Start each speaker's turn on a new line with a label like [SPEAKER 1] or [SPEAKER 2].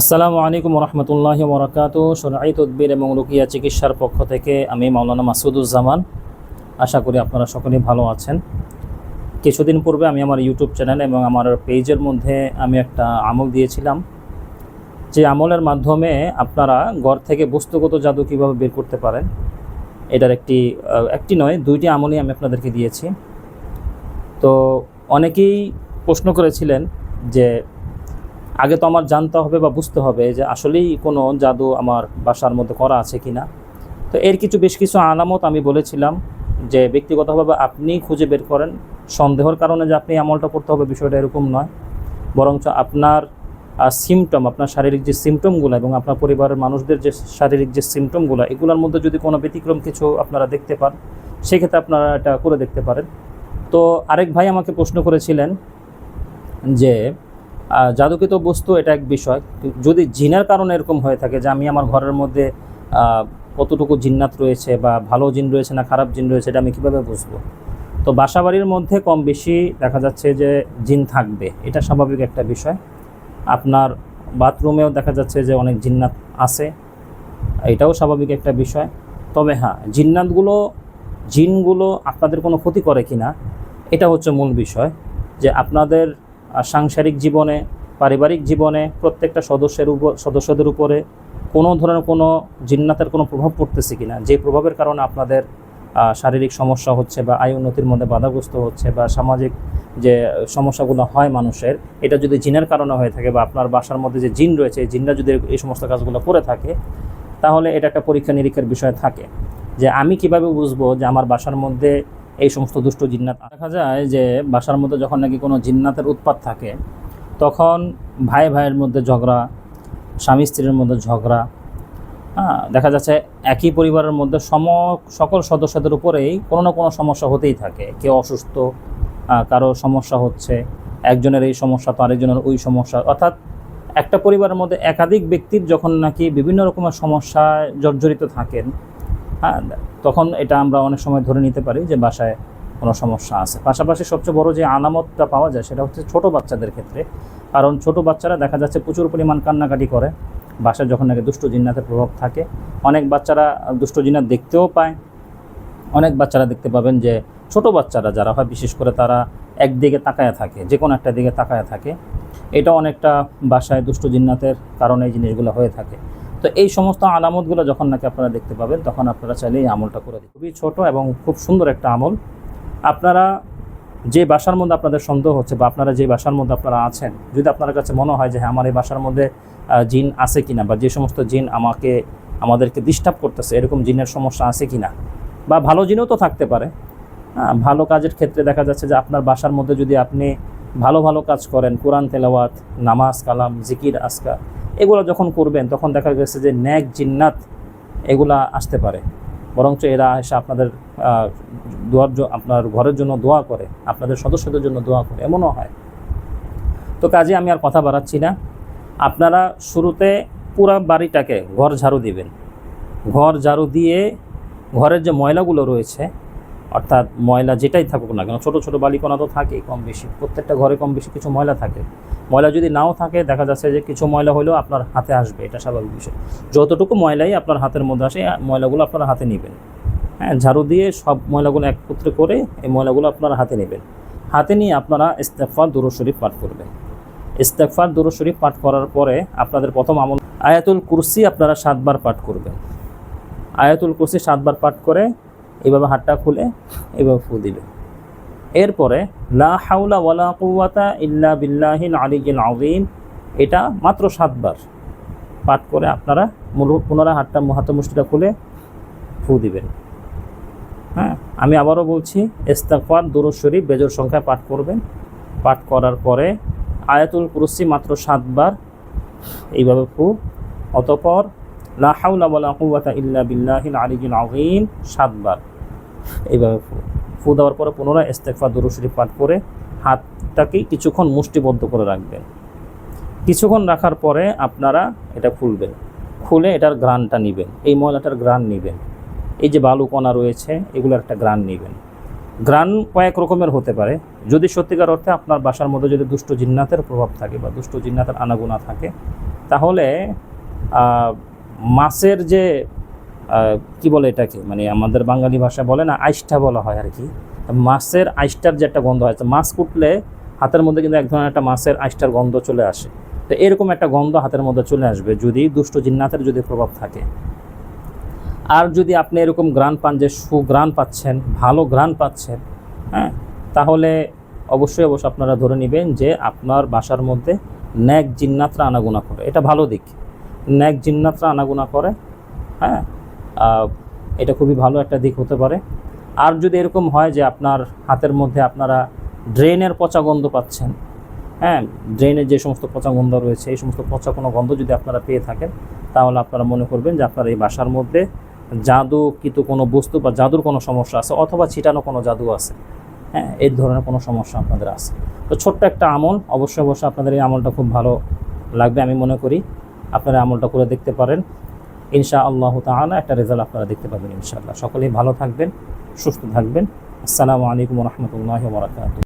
[SPEAKER 1] আসসালামু আলাইকুম রহমতুল্লাহ বরকাত সোনাই তদ্বির এবং রুকিয়া চিকিৎসার পক্ষ থেকে আমি মাওলানা মাসুদুজ্জামান। আশা করি আপনারা সকলেই ভালো আছেন। কিছুদিন পূর্বে আমি আমার ইউটিউব চ্যানেল এবং আমার পেজের মধ্যে আমি একটা আমল দিয়েছিলাম। যে আমলের মাধ্যমে আপনারা ঘর থেকে বস্তুগত জাদু কীভাবে বের করতে পারেন, এটার একটি একটি নয়, দুইটি আমলই আমি আপনাদেরকে দিয়েছি। তো অনেকেই প্রশ্ন করেছিলেন যে আগে তো আমার জানতে হবে বা বুঝতে হবে যে আসলেই কোনো জাদু আমার বাসার মধ্যে করা আছে কি না তো এর কিছু বেশ কিছু আলামত আমি বলেছিলাম যে ব্যক্তিগতভাবে আপনি খুঁজে বের করেন। সন্দেহর কারণে যে আপনি আমলটা করতে হবে বিষয়টা এরকম নয়। বরঞ্চ আপনার সিমটম আপনার শারীরিক যে সিমটমগুলো এবং আপনার পরিবারের মানুষদের যে শারীরিক যে সিমটমগুলো এগুলোর মধ্যে যদি কোনো ব্যতিক্রম কিছু আপনারা দেখতে পান, সেক্ষেত্রে আপনারা এটা করে দেখতে পারেন। তো আরেক ভাই আমাকে প্রশ্ন করেছিলেন যে জাদুকৃত বস্তু এটা এক বিষয়। যদি জিনের কারণে এরকম হয়ে থাকে যে আমি আমার ঘরের মধ্যে কতটুকু জিন্নাত রয়েছে বা ভালো জিন রয়েছে না খারাপ জিন রয়েছে, এটা আমি কীভাবে বুঝব? তো বাসাবাড়ির মধ্যে কম বেশি দেখা যাচ্ছে যে জিন থাকবে। এটা স্বাভাবিক একটা বিষয়। আপনার বাথরুমেও দেখা যাচ্ছে যে অনেক জিন্নাত আছে। এটাও স্বাভাবিক একটা বিষয়। তবে হ্যাঁ জিন্নাতগুলো, জিনগুলো আপনাদের কোনো ক্ষতি করে কি না এটা হচ্ছে মূল বিষয়। যে আপনাদের সাংসারিক জীবনে, পারিবারিক জীবনে প্রত্যেকটা সদস্যের উপর, সদস্যদের উপরে কোনো ধরনের কোনো জিন্নাতের কোনো প্রভাব পড়তেছে কিনা? যে প্রভাবের কারণে আপনাদের শারীরিক সমস্যা হচ্ছে বা আয় উন্নতির মধ্যে বাধাগ্রস্ত হচ্ছে বা সামাজিক যে সমস্যাগুলো হয় মানুষের, এটা যদি জিনের কারণে হয়ে থাকে বা আপনার বাসার মধ্যে যে জিন রয়েছে, এই জিনরা যদি এই সমস্ত কাজগুলো করে থাকে, তাহলে এটা একটা পরীক্ষা নিরীক্ষার বিষয় থাকে। যে আমি কীভাবে বুঝব যে আমার বাসার মধ্যে এই সমস্ত দুষ্ট জিন্নাত। দেখা যায় যে বাসার মধ্যে যখন নাকি কোনো জিন্নাতের উৎপাত থাকে, তখন ভাই ভাইয়ের মধ্যে ঝগড়া, স্বামী স্ত্রীর মধ্যে ঝগড়া হ্যাঁ দেখা যাচ্ছে একই পরিবারের মধ্যে সম, সকল সদস্যদের উপরেই কোনো না কোনো সমস্যা হতেই থাকে। কেউ অসুস্থ কারও সমস্যা হচ্ছে, একজনের এই সমস্যা, তো আরেকজনের ওই সমস্যা। অর্থাৎ একটা পরিবারের মধ্যে একাধিক ব্যক্তির যখন নাকি বিভিন্ন রকমের সমস্যায় জর্জরিত থাকেন তখন এটা আমরা অনেক সময় ধরে নিতে পারি যে বাসায় কোনো সমস্যা আছে। পাশাপাশি সবচেয়ে বড় যে আলামতটা পাওয়া যায় সেটা হচ্ছে ছোট বাচ্চাদের ক্ষেত্রে। কারণ ছোট বাচ্চারা দেখা যাচ্ছে প্রচুর পরিমাণ কান্নাকাটি করে। বাসায় যখন নাকি দুষ্ট জিন্নাতের প্রভাব থাকে, অনেক বাচ্চারা দুষ্ট জিন্নাত দেখতেও পায়। অনেক বাচ্চারা দেখতে পাবেন যে ছোট বাচ্চারা যারা হয়, বিশেষ করে তারা একদিকে তাকায়া থাকে যে কোনো একটা দিকে তাকায়া থাকে। এটা অনেকটা বাসায় দুষ্ট জিন্নাতের কারণে এই জিনিসগুলো হয়ে থাকে। তো এই সমস্ত আলামতগুলো যখন নাকি আপনারা দেখতে পাবেন, তখন আপনারা চাইলে এই আমলটা করে দিন খুবই ছোট এবং খুব সুন্দর একটা আমল। আপনারা যে বাসার মধ্যে আপনাদের সন্দেহ হচ্ছে বা আপনারা যে বাসার মধ্যে আপনারা আছেন, যদি আপনার কাছে মনে হয় যে হ্যাঁ আমার এই বাসার মধ্যে জিন আছে কিনা বা যে সমস্ত জিন আমাকে, আমাদেরকে ডিস্টার্ব করতেছে, এরকম জিনের সমস্যা আছে কিনা? বা ভালো জিনও তো থাকতে পারে। ভালো কাজের ক্ষেত্রে দেখা যাচ্ছে যে, আপনার বাসার মধ্যে যদি আপনি ভালো ভালো কাজ করেন, কোরআন তেলাওয়াত, নামাজ, কালাম, জিকির আসকা এগুলো যখন করবেন, তখন দেখা গেছে যে ন্যাক জিন্নাত এগুলা আসতে পারে। বরঞ্চ এরা এসে আপনাদের দোয়ার আপনার ঘরের জন্য দোয়া করে, আপনাদের সদস্যদের জন্য দোয়া করে, এমনও হয়। তো কাজে আমি আর কথা বাড়াচ্ছি না। আপনারা শুরুতে পুরা বাড়িটাকে ঘর ঝাড়ু দিবেন। ঘর ঝাড়ু দিয়ে ঘরের যে ময়লাগুলো রয়েছে অর্থাৎ ময়লা যেটাই থাকুক না কেন, ছোটো ছোটো বালিকণা তো থাকেই কম বেশি, প্রত্যেকটা ঘরে কম বেশি কিছু ময়লা থাকে। ময়লা যদি নাও থাকে, দেখা যাচ্ছে যে কিছু ময়লা হলেও আপনার হাতে আসবে, এটা স্বাভাবিক বিষয়। যতটুকু ময়লাই আপনার হাতের মধ্যে আসে ময়লাগুলো আপনারা হাতে নেবেন। হ্যাঁ ঝাড়ু দিয়ে সব ময়লাগুলো একত্রে করে এই ময়লাগুলো আপনারা হাতে নেবেন। হাতে নিয়ে আপনারা ইস্তেফার দুরু শরীফ পাঠ করবেন। ইস্তেফার দুরু শরীফ পাঠ করার পরে আপনাদের প্রথম আমল, আয়াতুল কুরসি আপনারা সাতবার পাঠ করবেন। আয়াতুল কুরসি সাতবার পাঠ করে এইভাবে হাতটা খুলে এভাবে ফু দিবে। এরপরে, লা হাউলা ওয়ালা কুওয়াতা ইল্লা বিল্লাহিল আযীম, এটা মাত্র সাতবার পাঠ করে আপনারা মুরু- পুনরায় হাতটা, হাতে মুষ্টিটা খুলে ফু দিবেন। হ্যাঁ আমি আবারও বলছি, ইস্তাগফার, দুরূদ শরীফ বেজোর সংখ্যায় পাঠ করবেন। পাঠ করার পরে আয়াতুল কুরসি মাত্র সাতবার এইভাবে ফু অতপর, লা হাওলা ওয়ালা ইল্লা বিল্লাহিল আলিয়িল আযীম, সাতবার। এইভাবে ফু দেওয়ার পরে পুনরায় ইস্তেগফার দুরূদ শরীফ পাঠ করে হাতটাকে কিছুক্ষণ মুষ্টিবদ্ধ করে রাখবেন। কিছুক্ষণ রাখার পরে আপনারা এটা খুলবেন। খুলে এটার গ্রানটা নেবেন। এই ময়লাটার গ্রান নেবেন। এই যে বালুকণা রয়েছে, এগুলোর একটা গ্রান নেবেন। গ্রান কয়েক রকমের হতে পারে। যদি সত্যিকার অর্থে আপনার বাসার মধ্যে যদি দুষ্ট জিন্নাতের প্রভাব থাকে বা দুষ্ট জিন্নাতের আনাগোনা থাকে, তাহলে মাছের যে কি বলে এটাকে? মানে আমাদের বাঙালি ভাষা বলে না আইসটা বলা হয় আর কি। মাছের আইসটার যে একটা গন্ধ হয় মাছ কুটলে হাতের মধ্যে কিন্তু এক ধরনের একটা মাছের আইসটার গন্ধ চলে আসে। তো এরকম একটা গন্ধ হাতের মধ্যে চলে আসবে যদি দুষ্ট জিন্নাতের যদি প্রভাব থাকে। আর যদি আপনি এরকম গ্রান পান যে সুগ্রান পাচ্ছেন, ভালো গ্রান পাচ্ছেন হ্যাঁ তাহলে অবশ্যই অবশ্যই আপনারা ধরে নেবেন যে আপনার বাসার মধ্যে ন্যাক জিন্নাতরা আনাগুনা করে। এটা ভালো দিক। ন্যাক জিন্নাতরা আনাগুনা করে হ্যাঁ এটা খুবই ভালো একটা দিক হতে পারে। আর যদি এরকম হয় যে আপনার হাতের মধ্যে আপনারা ড্রেনের পচা গন্ধ পাচ্ছেন হ্যাঁ ড্রেনের যে সমস্ত পচা গন্ধ রয়েছে, এই সমস্ত পচা কোনো গন্ধ যদি আপনারা পেয়ে থাকেন, তাহলে আপনারা মনে করবেন যে আপনার এই বাসার মধ্যে জাদু কিন্তু কোনো বস্তু বা জাদুর কোনো সমস্যা আছে অথবা ছিটানো কোনো জাদু আছে। হ্যাঁ এই ধরনের কোনো সমস্যা আপনাদের আছে। তো ছোট্ট একটা আমল, অবশ্যই অবশ্যই আপনাদের এই আমলটা খুব ভালো লাগবে, আমি মনে করি। আপনারা আমলটা করে দেখতে পারেন। ইনশা আল্লাহ তালা একটা রেজাল্ট আপনারা দেখতে পাবেন ইনশাআল্লাহ। সকলেই ভালো থাকবেন, সুস্থ থাকবেন। আসসালামু আলাইকুম রহমতুল্লাহ বরাকাত